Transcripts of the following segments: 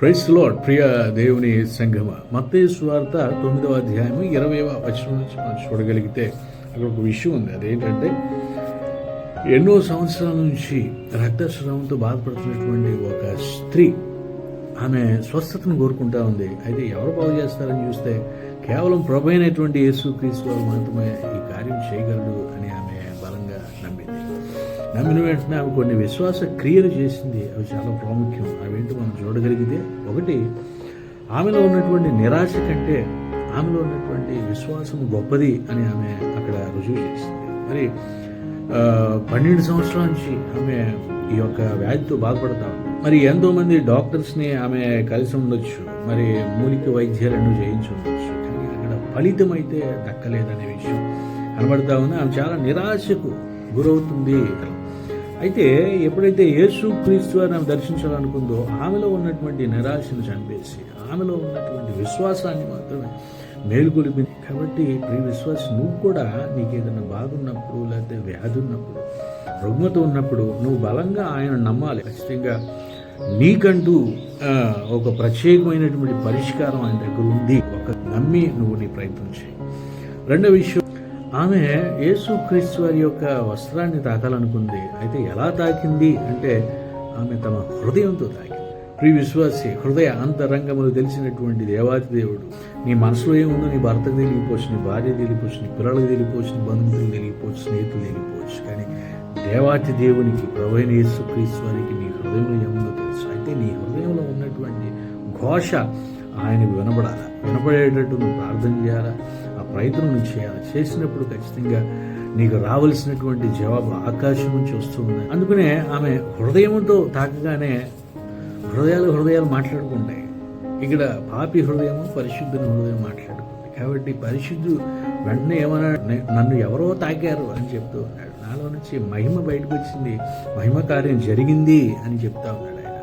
Price ప్రియ దేవుని సంగమ మత్తయి స్వార్త తొమ్మిదవ అధ్యాయము ఇరవైవ వచనం నుంచి మనం చూడగలిగితే అక్కడ ఒక విషయం ఉంది. అదేంటంటే ఎన్నో సంవత్సరాల నుంచి రక్తస్రావంతో బాధపడుతున్నటువంటి ఒక స్త్రీ ఆమె స్వస్థతను కోరుకుంటా ఉంది. అయితే ఎవరు బాగు చేస్తారని చూస్తే కేవలం ప్రభు అయినటువంటి యేసు క్రీస్తు వారు మాత్రమే ఈ కార్యం చేయగలడు అని ఆమె నమ్మిన వెంటనే ఆమె కొన్ని విశ్వాస క్రియలు చేసింది. అవి చాలా ప్రాముఖ్యం. అవేంటి మనం చూడగలిగితే ఒకటి ఆమెలో ఉన్నటువంటి నిరాశ కంటే ఆమెలో ఉన్నటువంటి విశ్వాసం గొప్పది అని ఆమె అక్కడ రుజువు చేసింది. మరి పన్నెండు సంవత్సరాల నుంచి ఆమె ఈ యొక్క వ్యాధితో బాధపడతా మరి ఎంతోమంది డాక్టర్స్ని ఆమె కలిసి ఉండొచ్చు. మరి మూలిక వైద్యాలను చేయించి ఉండొచ్చు. కానీ అక్కడ ఫలితం అయితే దక్కలేదనే విషయం కనబడతా ఉంది. ఆమె చాలా నిరాశకు గురవుతుంది. అయితే ఎప్పుడైతే యేసు క్రీస్తు వారిని ఆమె దర్శించాలనుకుందో ఆమెలో ఉన్నటువంటి నిరాశను చంపేసి ఆమెలో ఉన్నటువంటి విశ్వాసాన్ని మాత్రమే మేలుకొలిపింది కాబట్టి ప్రియ విశ్వాస్ నువ్వు కూడా నీకు ఏదైనా బాగున్నప్పుడు లేకపోతే వ్యాధి ఉన్నప్పుడు రుగ్మత ఉన్నప్పుడు నువ్వు బలంగా ఆయన నమ్మాలి. ఖచ్చితంగా నీకంటూ ఒక ప్రత్యేకమైనటువంటి పరిష్కారం ఆయన దగ్గర ఉంది. ఒక నమ్మి నువ్వు నీ ప్రయత్నం చేయి. రెండో విషయం ఆమె యేసు వారి యొక్క వస్త్రాన్ని తాకాలనుకుంది. అయితే ఎలా తాకింది అంటే ఆమె తమ హృదయంతో తాకింది. ప్రియ విశ్వాసి హృదయ అంతరంగములు తెలిసినటువంటి దేవాతి దేవుడు నీ మనసులో ఏముందో నీ భర్తకు తెలియపోవచ్చు నీ భార్య తెలియపోవచ్చు నీ పిల్లలకు తెలియపోవచ్చు నీ బంధువులకు తెలియపోవచ్చు స్నేహితులు తెలియపోవచ్చు. కానీ దేవాతి దేవునికి ప్రవైన యేసుక్రీస్తు వారికి నీ హృదయంలో ఏముందో తెలుసు. అయితే నీ హృదయంలో ఉన్నటువంటి ఘోష ఆయన వినపడాలా వినపడేటట్టు నువ్వు ప్రార్థన చేయాలా? ప్రయత్నం నువ్వు చేయాలి చేసినప్పుడు ఖచ్చితంగా నీకు రావలసినటువంటి జవాబు ఆకాశం నుంచి వస్తుంది అందుకనే ఆమె హృదయంతో తాకగానే హృదయాలు హృదయాలు మాట్లాడుకుంటాయి. ఇక్కడ పాపి హృదయము పరిశుద్ధుని హృదయం మాట్లాడుకుంది కాబట్టి పరిశుద్ధు వెంటనే ఏమన్నా నన్ను ఎవరో తాకారు అని చెప్తూ ఉన్నాడు. నాలో నుంచి మహిమ బయటకు వచ్చింది మహిమ కార్యం జరిగింది అని చెప్తా ఉన్నాడు ఆయన.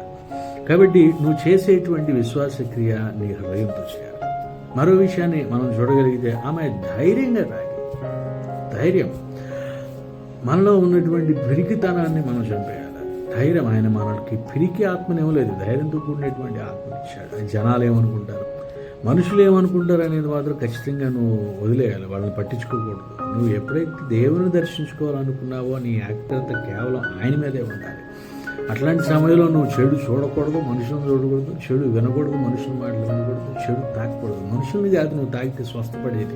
కాబట్టి నువ్వు చేసేటువంటి విశ్వాస క్రియ నీ హృదయంతో చేయాలి. మరో విషయాన్ని మనం చూడగలిగితే ఆమె ధైర్యంగా తాగి. ధైర్యం. మనలో ఉన్నటువంటి పిరికితనాన్ని మనం చంపేయాలి. ధైర్యం ఆయన మనకి పిరికి ఆత్మనేమలేదు ధైర్యంతో కూడినటువంటి ఆత్మ ఇచ్చాడు. జనాలు ఏమనుకుంటారు? మనుషులు ఏమనుకుంటారు అనేది మాత్రం ఖచ్చితంగా నువ్వు వదిలేయాలి. వాళ్ళని పట్టించుకోకూడదు. నువ్వు ఎప్పుడైతే దేవుని దర్శించుకోవాలనుకున్నావో నీ యాక్టర్త కేవలం ఆయన మీదే ఉండాలి. అట్లాంటి సమయంలో నువ్వు చెడు చూడకూడదు మనుషులను చూడకూడదు చెడు వినకూడదు మనుషుల మాటలు వినకూడదు చెడు తాకకూడదు. మనుషుల్ని కాదు నువ్వు తాగితే స్వస్థపడేది.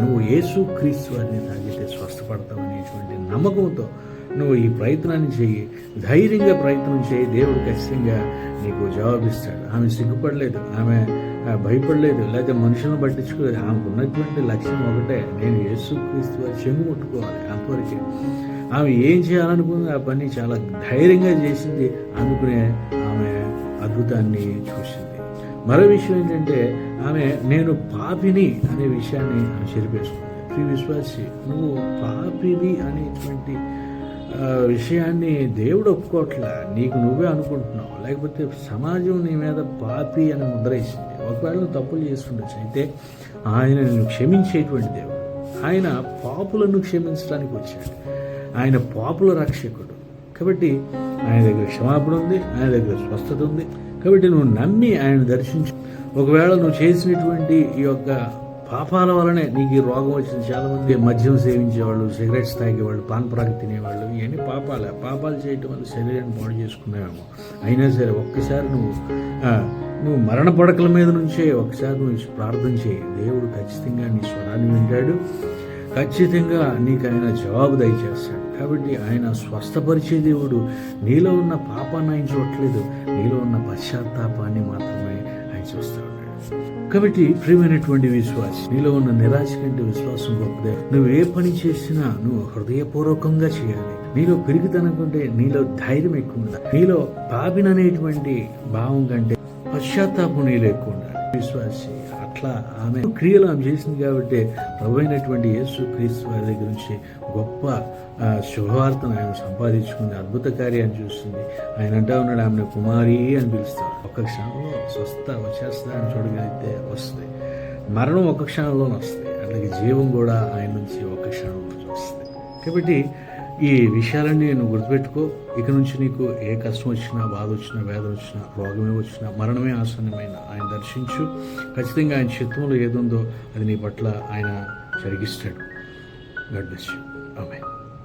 నువ్వు యేసు క్రీస్తు వారిని తాగితే స్వస్థపడతావు అనేటువంటి నమ్మకంతో నువ్వు ఈ ప్రయత్నాన్ని చేయి ధైర్యంగా ప్రయత్నం చేయి దేవుడు ఖచ్చితంగా నీకు జవాబిస్తాడు. ఆమె సిగ్గుపడలేదు. ఆమె భయపడలేదు. లేకపోతే మనుషులను పట్టించుకోలేదు. ఆమెకు ఉన్నటువంటి లక్ష్యం ఒకటే. నేను యేసు క్రీస్తు వారి చెంగు ముట్టుకోవాలి అంతవరకే. ఆమె ఏం చేయాలనుకుంది? ఆ పని చాలా ధైర్యంగా చేసింది. అనుకునే ఆమె అద్భుతాన్ని చూసింది. మరో విషయం ఏంటంటే ఆమె నేను పాపిని అనే విషయాన్ని ఆమె చెరిపేసుకుంది. ప్రి విశ్వాసి నువ్వు పాపివి అనేటువంటి ఆ, విషయాన్ని దేవుడు ఒప్పుకోవట్లే? నీకు నువ్వే అనుకుంటున్నావు. లేకపోతే సమాజం నీ మీద పాపి అని ముద్రేసింది. ఒకవేళ నువ్వు తప్పులు చేస్తుండొచ్చు. అయితే ఆయన నిన్ను క్షమించేటువంటి దేవుడు. ఆయన పాపులను క్షమించడానికి వచ్చాడు. ఆయన పాపుల రక్షకుడు. కాబట్టి ఆయన దగ్గర క్షమాపణ ఉంది ఆయన దగ్గర స్వస్థత ఉంది. కాబట్టి నువ్వు నమ్మి ఆయన దర్శించు. ఒకవేళ నువ్వు చేసినటువంటి ఈ యొక్క పాపాల వలనే నీకు ఈ రోగం వచ్చింది. చాలా మంది మద్యం సేవించేవాళ్ళు సిగరెట్స్ తాగేవాళ్ళు పాన్పరాకు తినేవాళ్ళు ఇవన్నీ పాపాలే. పాపాలు చేయటం వల్ల శరీరాన్ని పాడు చేసుకున్నావేమో అయినా సరే ఒక్కసారి నువ్వు నువ్వు మరణ పడకల మీద నుంచే ఒకసారి నువ్వు ప్రార్థన చేయి. దేవుడు ఖచ్చితంగా నీ స్వరాన్ని వింటాడు. ఖచ్చితంగా నీకు ఆయన జవాబు దయచేస్తాడు. కాబట్టి ఆయన స్వస్థపరిచే దేవుడు. నీలో ఉన్న పాపాన్ని ఆయన చూడట్లేదు. నీలో ఉన్న పశ్చాత్తాపాన్ని మాత్రమే ఆయన చూస్తూ ఉన్నాడు. కాబట్టి ప్రియమైనటువంటి విశ్వాసం నీలో ఉన్న నిరాశ కంటే విశ్వాసం గొప్పదే నువ్వు ఏ పని చేసినా నువ్వు హృదయపూర్వకంగా చేయాలి. నీలో పెరుగుతనం కంటే నీలో ధైర్యం ఎక్కువ ఉండాలి. నీలో పాపిననేటువంటి భావం కంటే పశ్చాత్తాపం నీలో ఎక్కువ ఉండాలి. విశ్వాసి అట్లా ఆమె క్రియలు ఆమె చేసింది కాబట్టి ప్రభు అయినటువంటి యేసు క్రీస్తు వారి దగ్గర నుంచి గొప్ప శుభవార్తను ఆయన సంపాదించుకుంది అద్భుత కార్యాన్ని చూస్తుంది. ఆయన అంటా ఉన్నాడు ఆమెను కుమారి అని పిలుస్తాడు ఒక్క క్షణంలో స్వస్థ వచ్చేస్తా అని చూడగలిగితే వస్తుంది మరణం ఒక క్షణంలోనే వస్తుంది అట్లాగే జీవం కూడా ఆయన నుంచి ఒక క్షణంలో వస్తుంది కాబట్టి ఈ విషయాలన్నీ నువ్వు గుర్తుపెట్టుకో. ఇక నుంచి నీకు ఏ కష్టం వచ్చినా బాధ వచ్చినా వేదన వచ్చినా రోగమే వచ్చినా మరణమే ఆసన్నమైన ఆయన దర్శించు. ఖచ్చితంగా ఆయన చిత్తంలో ఏదుందో అది నీ పట్ల ఆయన జరిగిస్తాడు. గడ్ బ్లెస్ యూ ఆమె